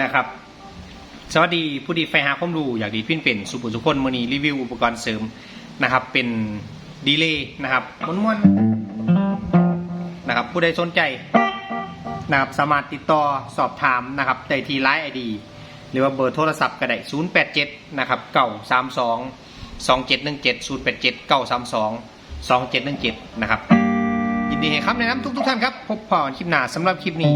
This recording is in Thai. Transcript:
นะครับ สวัสดีผู้ดีไฟหาความรู้อยากดีพินเป็นสุปุสุคนมือนีรีวิวอุปกรณ์เสริมนะครับ เป็นดีเลย์นะครับม้วนๆนะครับ ผู้ใดสนใจนะครับสามารถติดต่อสอบถามนะครับได้ที่ไลน์ไอดีหรือว่าเบอร์โทรศัพท์ก็ได้087นะครับ932 2717 087 932 2717 นะครับ ยินดีให้คำแนะนำทุกๆท่านครับ พบพอนคลิปหน้าสำหรับคลิปนี้